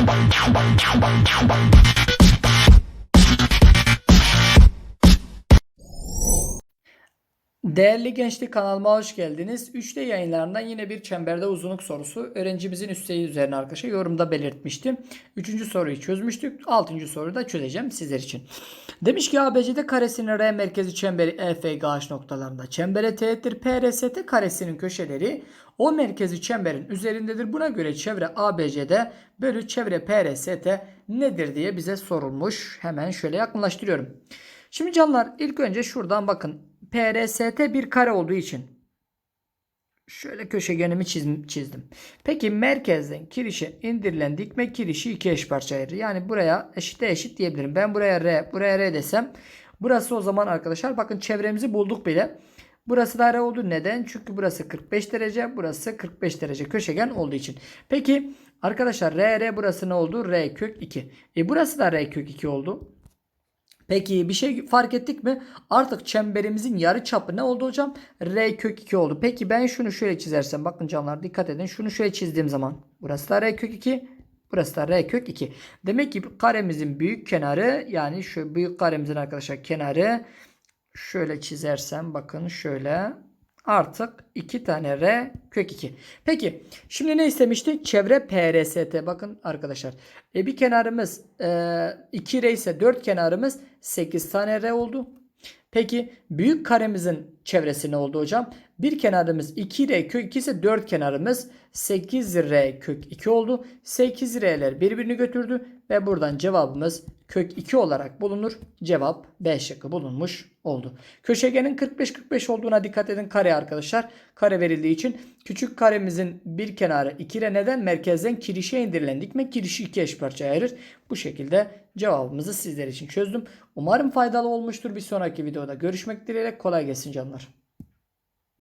摇摆摇摆摇摆摇摆 Değerli gençlik kanalıma hoş geldiniz. 3D yayınlarından yine bir çemberde uzunluk sorusu. Öğrencimizin üsteği üzerine arkadaşlar yorumda belirtmiştim. Üçüncü soruyu çözmüştük. Altıncı soruyu da çözeceğim sizler için. Demiş ki ABCD karesinin R merkezi çemberi EFGH noktalarında. Çembere teğettir PRST karesinin köşeleri o merkezi çemberin üzerindedir. Buna göre çevre ABCD bölü çevre PRST nedir diye bize sorulmuş. Hemen şöyle yakınlaştırıyorum. Şimdi canlar ilk önce şuradan bakın. PRST bir kare olduğu için şöyle köşegenimi çizdim. Peki merkezden kirişe indirilen dikme kirişi iki eş parça ayırır. Yani buraya eşite eşit diyebilirim. Ben buraya R, buraya R desem burası o zaman arkadaşlar bakın çevremizi bulduk bile. Burası da R oldu. Neden? Çünkü burası 45 derece, burası 45 derece köşegen olduğu için. Peki arkadaşlar R, R burası ne oldu? R kök 2. E burası da R kök 2 oldu. Peki bir şey fark ettik mi? Artık çemberimizin yarı çapı ne oldu hocam? R kök 2 oldu. Peki ben şunu şöyle çizersem bakın canlar dikkat edin. Şunu şöyle çizdiğim zaman burası da R kök 2. Burası da R kök 2. Demek ki karemizin büyük kenarı yani şu büyük karemizin arkadaşlar kenarı şöyle çizersem bakın şöyle artık 2 tane R kök 2. Peki şimdi ne istemişti? Çevre PRST. Bakın arkadaşlar. E bir kenarımız e, 2 R ise 4 kenarımız 8 tane R oldu. Peki büyük karemizin çevresi ne oldu hocam? Bir kenarımız 2R kök 2 ise 4 kenarımız 8R kök 2 oldu. 8R'ler birbirini götürdü ve buradan cevabımız kök 2 olarak bulunur. Cevap B şıkkı bulunmuş oldu. Köşegenin 45-45 olduğuna dikkat edin kare arkadaşlar. Kare verildiği için küçük karemizin bir kenarı 2R neden? Merkezden kirişe indirilen dikme kirişi iki eş parçaya ayırır. Bu şekilde cevabımızı sizler için çözdüm. Umarım faydalı olmuştur. Bir sonraki videoda görüşmek dileğiyle kolay gelsin canlar.